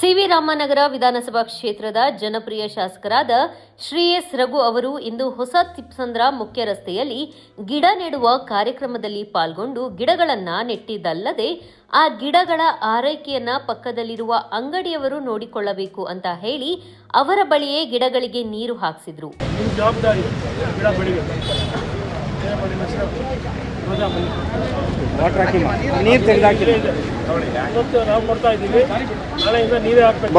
ರಾಮನಗರ ವಿಧಾನಸಭಾ ಕ್ಷೇತ್ರದ ಜನಪ್ರಿಯ ಶಾಸಕರಾದ ಶ್ರೀ ಎಸ್ ರಘು ಅವರು ಇಂದು ಹೊಸ ತಿಪ್ಸಂದ್ರ ಮುಖ್ಯ ರಸ್ತೆಯಲ್ಲಿ ಗಿಡ ನೆಡುವ ಕಾರ್ಯಕ್ರಮದಲ್ಲಿ ಪಾಲ್ಗೊಂಡು ಗಿಡಗಳನ್ನು ನೆಟ್ಟಿದ್ದಲ್ಲದೆ ಆ ಗಿಡಗಳ ಆರೈಕೆಯನ್ನ ಪಕ್ಕದಲ್ಲಿರುವ ಅಂಗಡಿಯವರು ನೋಡಿಕೊಳ್ಳಬೇಕು ಅಂತ ಹೇಳಿ ಅವರ ಬಳಿಯೇ ಗಿಡಗಳಿಗೆ ನೀರು ಹಾಕಿಸಿದ್ರು. ವಾಟರ್ ಹಾಕಿ ನೀರು ತೆಗೆದಾಕಿ ನಾವು ಕೊಡ್ತಾ ಇದ್ದೀವಿ ನಾಳೆಯಿಂದ ನೀವೇ ಹಾಕ್ಬೇಕು.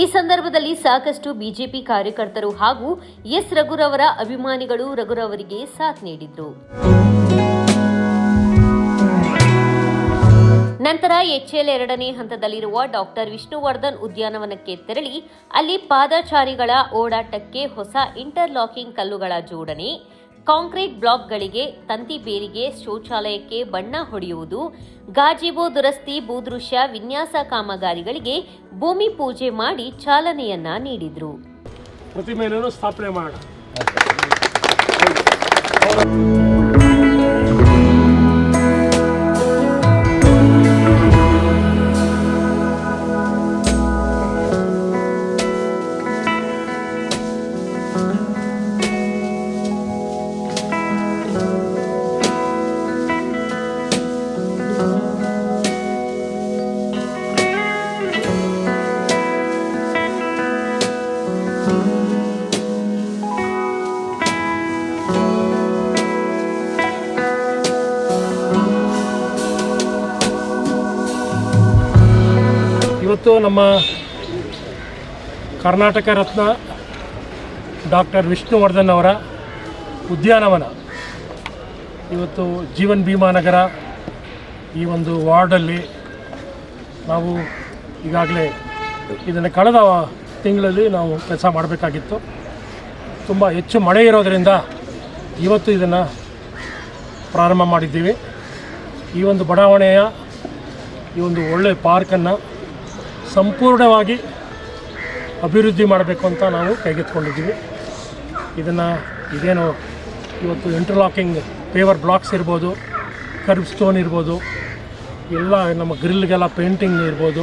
ಈ ಸಂದರ್ಭದಲ್ಲಿ ಸಾಕಷ್ಟು ಬಿಜೆಪಿ ಕಾರ್ಯಕರ್ತರು ಹಾಗೂ ಎಸ್ ರಘುರವರ ಅಭಿಮಾನಿಗಳು ರಘುರವರಿಗೆ ಸಾಥ್ ನೀಡಿದ್ರು. ನಂತರ ಎಚ್ಎಲ್ ಎರಡನೇ ಹಂತದಲ್ಲಿರುವ ಡಾಕ್ಟರ್ ವಿಷ್ಣುವರ್ಧನ್ ಉದ್ಯಾನವನಕ್ಕೆ ತೆರಳಿ, ಅಲ್ಲಿ ಪಾದಚಾರಿಗಳ ಓಡಾಟಕ್ಕೆ ಹೊಸ ಇಂಟರ್ಲಾಕಿಂಗ್ ಕಲ್ಲುಗಳ ಜೋಡಣೆ ಕಾಂಕ್ರೀಟ್ ಬ್ಲಾಕ್ಗಳಿಗೆ ತಂತಿ ಬೇರಿಗೆ ಶೌಚಾಲಯಕ್ಕೆ ಬಣ್ಣ ಹೊಡೆಯುವುದು ಗಾಜಿಬೋ ದುರಸ್ತಿ ಭೂದೃಶ್ಯ ವಿನ್ಯಾಸ ಕಾಮಗಾರಿಗಳಿಗೆ ಭೂಮಿ ಪೂಜೆ ಮಾಡಿ ಚಾಲನೆಯನ್ನ ನೀಡಿದ್ರು. ಪ್ರತಿಮೆಯನ್ನು ಸ್ಥಾಪನೆ ಮಾಡೋಣ ಇವತ್ತು ನಮ್ಮ ಕರ್ನಾಟಕ ರತ್ನ ಡಾಕ್ಟರ್ ವಿಷ್ಣುವರ್ಧನ್ ಅವರ ಉದ್ಯಾನವನ. ಇವತ್ತು ಜೀವನ್ ಭೀಮಾ ನಗರ ಈ ಒಂದು ವಾರ್ಡಲ್ಲಿ ನಾವು ಈಗಾಗಲೇ ಇದನ್ನು ಕಳೆದ ತಿಂಗಳಲ್ಲಿ ನಾವು ಕೆಲಸ ಮಾಡಬೇಕಾಗಿತ್ತು. ತುಂಬ ಹೆಚ್ಚು ಮಳೆ ಇರೋದರಿಂದ ಇವತ್ತು ಇದನ್ನು ಪ್ರಾರಂಭ ಮಾಡಿದ್ದೀವಿ. ಈ ಒಂದು ಬಡಾವಣೆಯ ಈ ಒಂದು ಒಳ್ಳೆಯ ಪಾರ್ಕನ್ನು ಸಂಪೂರ್ಣವಾಗಿ ಅಭಿವೃದ್ಧಿ ಮಾಡಬೇಕು ಅಂತ ನಾವು ಕೈಗೆತ್ಕೊಂಡಿದ್ದೀವಿ ಇದನ್ನು ಇದೇನು ಇವತ್ತು ಇಂಟರ್ಲಾಕಿಂಗ್ ಪೇವರ್ ಬ್ಲಾಕ್ಸ್ ಇರ್ಬೋದು ಕರ್ವ್ ಸ್ಟೋನ್ ಇರ್ಬೋದು, ಎಲ್ಲ ನಮ್ಮ ಗ್ರಿಲ್ಗೆಲ್ಲ ಪೇಂಟಿಂಗ್ ಇರ್ಬೋದು,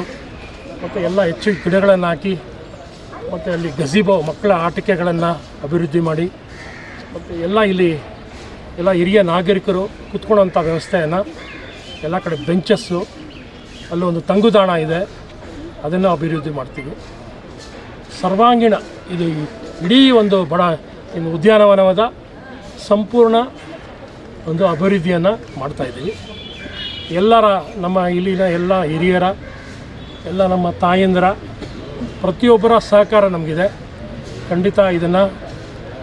ಮತ್ತು ಎಲ್ಲ ಹೆಚ್ಚು ಗಿಡಗಳನ್ನು ಹಾಕಿ ಮತ್ತು ಅಲ್ಲಿ ಗಜಿಬೋ ಮಕ್ಕಳ ಆಟಿಕೆಗಳನ್ನು ಅಭಿವೃದ್ಧಿ ಮಾಡಿ, ಮತ್ತು ಎಲ್ಲ ಇಲ್ಲಿ ಎಲ್ಲ ಹಿರಿಯ ನಾಗರಿಕರು ಕುತ್ಕೊಳ್ಳೋಂಥ ವ್ಯವಸ್ಥೆಯನ್ನು ಎಲ್ಲ ಕಡೆ ಬೆಂಚಸ್ಸು ಅಲ್ಲೊಂದು ತಂಗುದಾಣ ಇದೆ. ಅದನ್ನು ಅಭಿವೃದ್ಧಿ ಮಾಡ್ತೀವಿ. ಸರ್ವಾಂಗೀಣ, ಇದು ಇಡೀ ಒಂದು ಬಡ ಇನ್ನು ಉದ್ಯಾನವನವಾದ ಸಂಪೂರ್ಣ ಒಂದು ಅಭಿವೃದ್ಧಿಯನ್ನು ಮಾಡ್ತಾಯಿದ್ದೀವಿ ಎಲ್ಲರ, ನಮ್ಮ ಇಲ್ಲಿನ ಎಲ್ಲ ಹಿರಿಯರ, ಎಲ್ಲ ನಮ್ಮ ತಾಯಂದಿರ, ಪ್ರತಿಯೊಬ್ಬರ ಸಹಕಾರ ನಮಗಿದೆ. ಖಂಡಿತ ಇದನ್ನು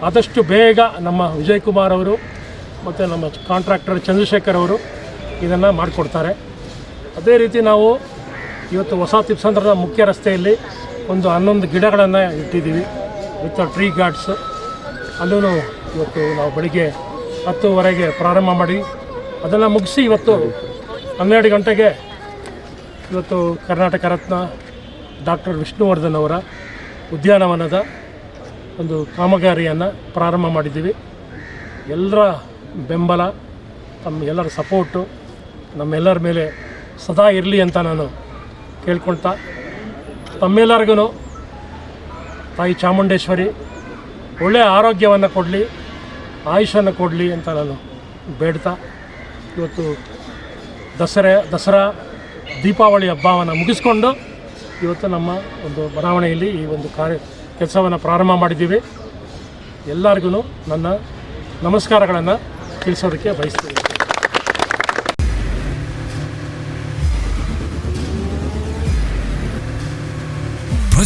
ಆದಷ್ಟು ಬೇಗ ನಮ್ಮ ವಿಜಯ್ ಕುಮಾರ್ ಅವರು ಮತ್ತು ನಮ್ಮ ಕಾಂಟ್ರಾಕ್ಟರ್ ಚಂದ್ರಶೇಖರ್ ಅವರು ಇದನ್ನು ಮಾಡಿಕೊಡ್ತಾರೆ. ಅದೇ ರೀತಿ ನಾವು ಇವತ್ತು ಹೊಸ ತಿಪ್ಸಂದ್ರದ ಮುಖ್ಯ ರಸ್ತೆಯಲ್ಲಿ ಒಂದು ಹನ್ನೊಂದು ಗಿಡಗಳನ್ನು ಇಟ್ಟಿದ್ದೀವಿ ವಿತ್ ಟ್ರೀ ಗಾರ್ಡ್ಸ್ ಅಲ್ಲೂ ಇವತ್ತು ನಾವು ಬೆಳಿಗ್ಗೆ ಹತ್ತುವರೆಗೆ ಪ್ರಾರಂಭ ಮಾಡಿ ಅದನ್ನು ಮುಗಿಸಿ ಇವತ್ತು ಹನ್ನೆರಡು ಗಂಟೆಗೆ ಇವತ್ತು ಕರ್ನಾಟಕ ರತ್ನ ಡಾಕ್ಟರ್ ವಿಷ್ಣುವರ್ಧನ್ ಅವರ ಉದ್ಯಾನವನದ ಒಂದು ಕಾಮಗಾರಿಯನ್ನು ಪ್ರಾರಂಭ ಮಾಡಿದ್ದೀವಿ. ಎಲ್ಲರ ಬೆಂಬಲ, ತಮ್ಮ ಎಲ್ಲರ ಸಪೋರ್ಟು, ನಮ್ಮೆಲ್ಲರ ಮೇಲೆ ಸದಾ ಇರಲಿ ಅಂತ ನಾನು ಕೇಳ್ಕೊಳ್ತಾ ತಮ್ಮೆಲ್ಲರಿಗೂ ತಾಯಿ ಚಾಮುಂಡೇಶ್ವರಿ ಒಳ್ಳೆಯ ಆರೋಗ್ಯವನ್ನು ಕೊಡಲಿ ಆಯುಷನ್ನು ಕೊಡಲಿ ಅಂತ ನಾನು ಬೇಡ್ತಾ. ಇವತ್ತು ದಸರೆ, ದಸರಾ, ದೀಪಾವಳಿ ಹಬ್ಬವನ್ನು ಮುಗಿಸ್ಕೊಂಡು ಇವತ್ತು ನಮ್ಮ ಒಂದು ಬಡಾವಣೆಯಲ್ಲಿ ಈ ಒಂದು ಕಾರ್ಯ, ಕೆಲಸವನ್ನು ಪ್ರಾರಂಭ ಮಾಡಿದ್ದೀವಿ. ಎಲ್ಲರಿಗೂ ನನ್ನ ನಮಸ್ಕಾರಗಳನ್ನು ತಿಳಿಸೋದಕ್ಕೆ ಬಯಸ್ತೀನಿ.